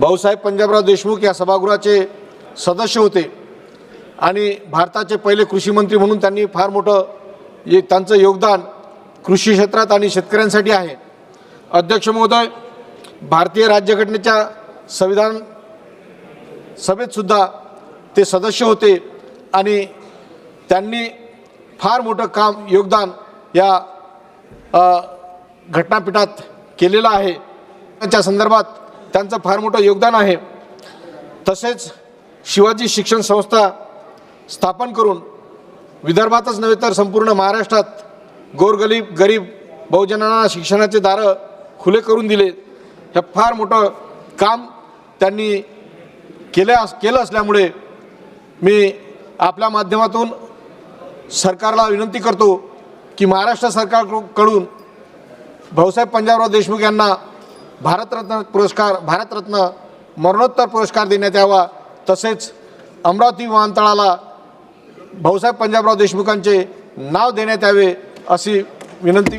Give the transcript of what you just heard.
भाऊसाहेब पंजाबराव देशमुख या सभागृहाचे सदस्य होते. आणि भारताचे पहिले कृषी मंत्री म्हणून त्यांनी फार मोठं ये त्यांचं योगदान कृषी क्षेत्रात आणि शेतकऱ्यांसाठी आहे. अध्यक्ष महोदय भारतीय राज्यघटनेच्या संविधान सभेतसुद्धा ते सदस्य होते आणि त्यांनी फार मोठं काम योगदान या घटनापीठात केलेलं आहे. त्याच्या संदर्भात त्यांचं फार मोठं योगदान आहे. तसेच शिवाजी शिक्षण संस्था स्थापन करून विदर्भातच नव्हे तर संपूर्ण महाराष्ट्रात गोरगरीब गरीब बहुजनांना शिक्षणाचे दारं खुले करून दिले. हे फार मोठं काम त्यांनी केले अस केलं असल्यामुळे मी आपल्या माध्यमातून सरकारला विनंती करतो की महाराष्ट्र सरकारकडून भाऊसाहेब पंजाबराव देशमुख यांना भारतरत्न पुरस्कार भारतरत्न मरणोत्तर पुरस्कार देण्यात यावा. तसेच अमरावती विमानतळाला भाऊसाहेब पंजाबराव देशमुखांचे नाव देण्यात यावे अशी विनंती